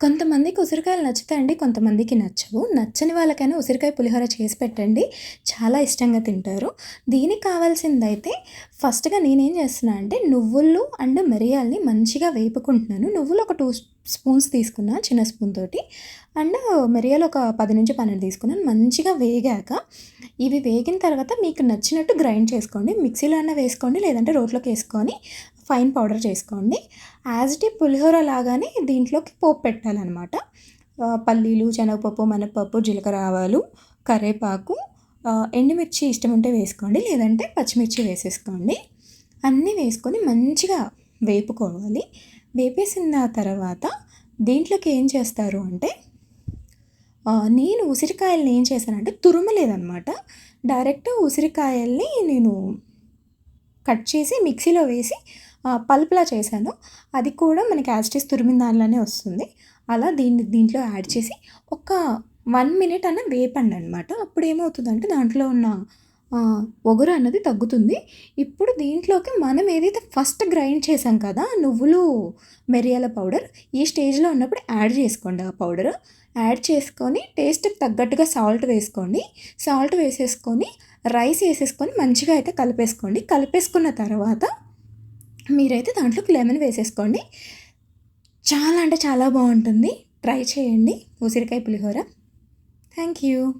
కొంతమందికి ఉసిరికాయలు నచ్చుతాయండి కొంతమందికి నచ్చవు. నచ్చని వాళ్ళకైనా ఉసిరికాయ పులిహోర చేసి పెట్టండి. చాలా ఇష్టంగా తింటారు. దీనికి కావాల్సిందైతే ఫస్ట్గా నేనేం చేస్తున్నా అంటే నువ్వులు అండ్ మిరియాల్ని మంచిగా వేపుకుంటున్నాను. నువ్వులు ఒక టూ స్పూన్స్ తీసుకున్నా చిన్న స్పూన్ తోటి. అండ్ మిరియాలు ఒక పది నుంచి పన్నెండు తీసుకున్నాను. మంచిగా వేగాక ఇవి వేగిన తర్వాత మీకు నచ్చినట్టు గ్రైండ్ చేసుకోండి. మిక్సీలో అన్న వేసుకోండి లేదంటే రోట్లోకి వేసుకొని ఫైన్ పౌడర్ చేసుకోండి. యాజ్ ఇట్ పులిహోర లాగానే దీంట్లోకి పోపు పెట్టాలన్నమాట. పల్లీలు శనగపప్పు మినపప్పు జీలకర్ర ఆవాలు కరివేపాకు ఎండుమిర్చి ఇష్టం ఉంటే వేసుకోండి లేదంటే పచ్చిమిర్చి వేసేసుకోండి. అన్నీ వేసుకొని మంచిగా వేపుకోవాలి. వేపేసిన తర్వాత దీంట్లోకి ఏం చేస్తారు అంటే నేను ఉసిరికాయలని ఏం చేశానంటే తురుమలేదనమాట డైరెక్ట్ ఉసిరికాయల్ని నేను కట్ చేసి మిక్సీలో వేసి పల్ప్లా చేశాను. అది కూడా మనకి యాజ్టీస్ తురిమిన దానిలోనే వస్తుంది. అలా దీన్ని దీంట్లో యాడ్ చేసి ఒక వన్ మినిట్ అన్న వేపండి అనమాట అప్పుడు ఏమవుతుందంటే దాంట్లో ఉన్న ఒగరు అన్నది తగ్గుతుంది. ఇప్పుడు దీంట్లోకి మనం ఏదైతే ఫస్ట్ గ్రైండ్ చేసాం కదా నువ్వులు మిరియాల పౌడర్ ఈ స్టేజ్లో ఉన్నప్పుడు యాడ్ చేసుకోండి ఆ పౌడర్. యాడ్ చేసుకొని టేస్ట్కి తగ్గట్టుగా సాల్ట్ వేసుకోండి. సాల్ట్ వేసేసుకొని రైస్ వేసేసుకొని మంచిగా అయితే కలిపేసుకోండి. కలిపేసుకున్న తర్వాత మీరైతే దాంట్లోకి లెమన్ వేసేసుకోండి. చాలా అంటే చాలా బాగుంటుంది. ట్రై చేయండి. ఉసిరికాయ పులిహోర. Thank you